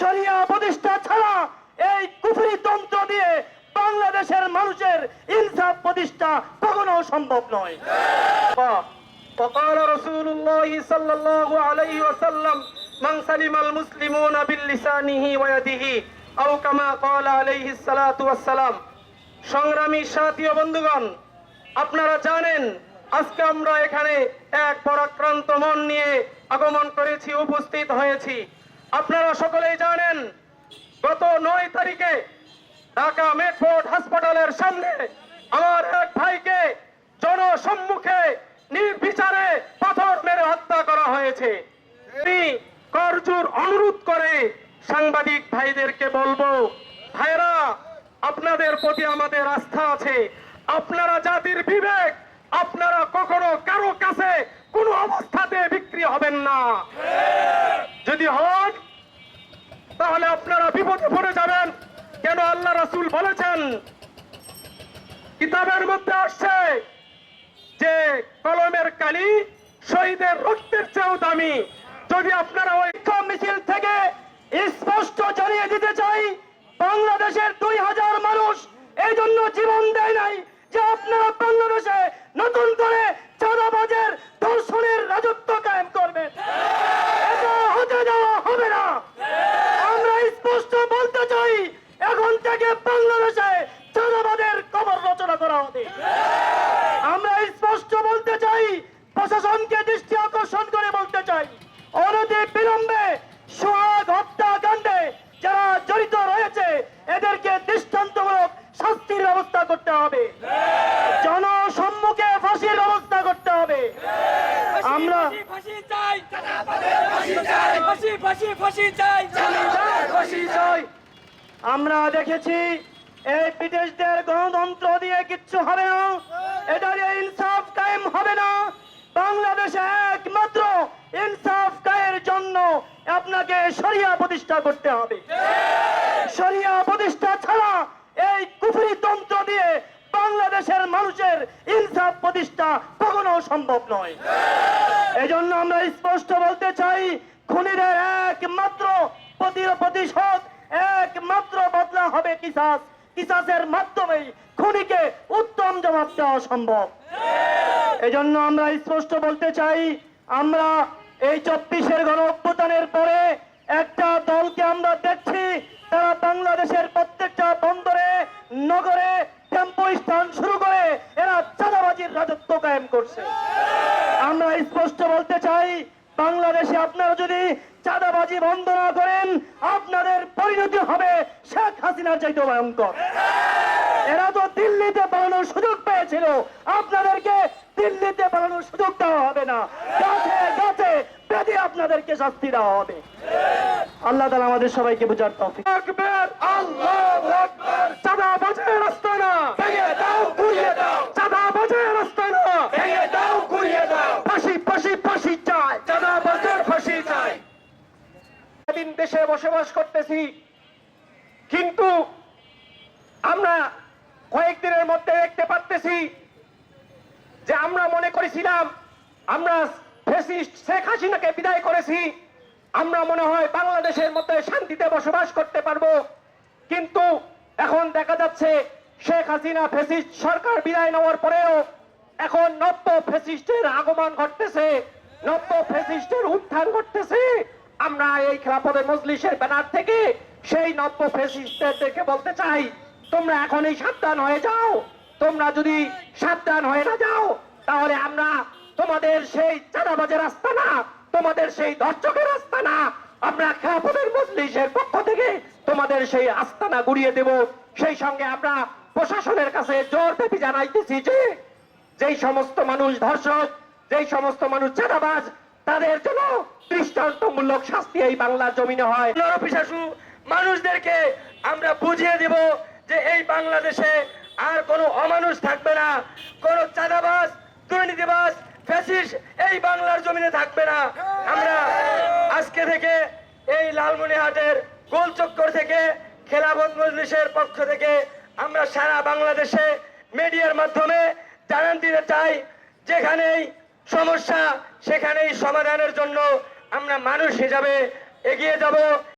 শরিয়া প্রতিষ্ঠা ছাড়া এই কুফরি তন্ত্র দিয়ে বাংলাদেশের মানুষের ইনসাফ প্রতিষ্ঠা কখনো সম্ভব নয় وقال رسول الله صلى الله عليه وسلم من سلم المسلمون باللسانه ويده أو كما قال عليه الصلاة والسلام সংগ্রামী সাথী ও বন্ধুগণ আপনারা জানেন আজকে আমরা এখানে এক পরাক্রান্ত মন নিয়ে আগমন করেছি উপস্থিত হয়েছি আপনারা সকলেই জানেন গত নয় তারিখে ঢাকা মেটফোর্ট হাসপাতালের সামনে আমার এক ভাইকে জনসম্মুখে নির্বিচারে পাথর মেরে হত্যা করা হয়েছে। করজোর অনুরোধ করে সাংবাদিক ভাইদেরকে বলব ভাইরা আপনাদের প্রতি আমাদের আস্থা আছে। আপনারা জাতির বিবেক আপনারা কখনো কারও কাছে কোনো অবস্থাতে বিক্রি হবেন না। যদি হন তাহলে আপনারা বিপদে পড়ে যাবেন। কেন আল্লাহ রাসূল বলেছেন? কিতাবের মধ্যে আসছে যে কলমের কালি শহীদের রক্তের চেয়েও দামি। যদি আপনারা ওই মিছিল থেকে স্পষ্ট জানিয়ে দিতে চাই, বাংলাদেশের দুই হাজার মানুষ এই জন্য জীবন দেয় নাই যে আপনারা বাংলাদেশে নতুন করে চাঁদাবাজের ধর্ষণের রাজত্ব কায়েম করবেন এটা হতে দেওয়া হবে না আমরা স্পষ্ট বলতে চাই এখন থেকে বাংলাদেশে চাঁদাবাদের কবর রচনা করা হবে। আমরা স্পষ্ট বলতে চাই প্রশাসনকে দৃষ্টি আকর্ষণ করে বলতে চাই অনতি বিলম্বে সোহাগ হত্যাকাণ্ডে যারা জড়িত রয়েছে এদেরকে দৃষ্টান্তমূলক শাস্তির ব্যবস্থা করতে হবে। জনসম্মুখে ফাঁসির ব্যবস্থা করতে হবে। আমরা আমরা দেখেছি এই ব্রিটিশদের গণতন্ত্র দিয়ে কিচ্ছু হবে না। এটা দিয়ে ইনসাফ কায়েম হবে না। বাংলাদেশে একমাত্র ইনসাফ কায়ের জন্য আপনাকে শরিয়া প্রতিষ্ঠা করতে হবে। শরিয়া প্রতিষ্ঠা ছাড়া এই কুফরি তন্ত্র দিয়ে বাংলাদেশের মানুষের ইনসাফ প্রতিষ্ঠা কখনো সম্ভব নয়। এজন্য আমরা স্পষ্ট বলতে চাই, খুনিদের একমাত্র প্রতি- প্রতিশোধ একমাত্র বদলা হবে কিসাস। কিসাসের মাধ্যমেই খুনিকে উত্তম জবাব দেওয়া সম্ভব। এজন্য আমরা স্পষ্ট বলতে চাই, আমরা এই চব্বিশের গণ অভ্যুত্থানের পরে একটা দলকে আমরা দেখছি, তারা বাংলাদেশের প্রত্যেকটা বন্দরে, নগরে, টেম্পো স্থান শুরু করে এরা চাঁদাবাজির রাজত্ব কায়েম করছে। আমরা স্পষ্ট বলতে চাই, বাংলাদেশে আপনারা যদি চাঁদাবাজি বন্ধ না করেন, আপনাদের পরিণতি হবে শেখ হাসিনার চাইতে ভয়ঙ্কর। এরা তো দিল্লিতে পালানোর সুযোগ পেয়েছিল, আপনাদেরকে দিল্লিতে পালানোর সুযোগ দেওয়া হবে না। গাছে গাছে বেঁধে আপনাদেরকে শাস্তি দেওয়া হবে। আল্লাহ তালা আমাদের সবাইকে বোঝার তফিক। দেশে বসবাস করতেছি। কিন্তু আমরা কয়েকদিনের মধ্যে দেখতে পারতেছি যে আমরা মনে করেছিলাম আমরা ফেসিস্ট শেখ হাসিনাকে বিদায় করেছি, আমরা মনে হয় বাংলাদেশের মধ্যে শান্তিতে বসবাস করতে পারব। কিন্তু এখন দেখা যাচ্ছে শেখ হাসিনা ফেসিস্ট সরকার বিদায় নেওয়ার পরেও এখন নব্য ফেসিস্টের আগমন ঘটতেছে, নব্য ফেসিস্টের উত্থান ঘটতেছে। আমরা এই খেলাপদের মজলিসের ব্যানার থেকে সেই নব্য ফেসিস্টদেরকে বলতে চাই, তোমরা এখনই সাবধান হয়ে যাও। তোমরা যদি সাবধান হয়ে না যাও, তাহলে আমরা তোমাদের সেই চাঁদাবাজের রাস্তা না, তোমাদের সেই দর্শকের রাস্তা না, আমরা খেলাপদের মজলিসের পক্ষ থেকে তোমাদের সেই আস্তানা গুড়িয়ে দেব। সেই সঙ্গে আমরা প্রশাসনের কাছে জোর দাবি জানাইতেছি যে, যেই সমস্ত মানুষ ধর্ষক, যেই সমস্ত মানুষ চাঁদাবাজ তাদের জন্য দৃষ্টান্তমূলক শাস্তি এই বাংলার জমিনে হয়। নরপিশাসু, মানুষদেরকে আমরা বুঝিয়ে দিব যে এই বাংলাদেশে আর কোনো অমানুষ থাকবে না, কোনো চাঁদাবাজ, দুর্নীতিবাজ ফ্যাসিস এই বাংলার জমিনে থাকবে না। আমরা আজকে থেকে এই লালমনিহাটের গোল চক্কর থেকে খেলাফত মজলিসের পক্ষ থেকে আমরা সারা বাংলাদেশে মিডিয়ার মাধ্যমে জানান দিতে চাই, যেখানেই সমস্যা সেখানেই সমাধানের জন্য আমরা মানুষ হিসাবে এগিয়ে যাব।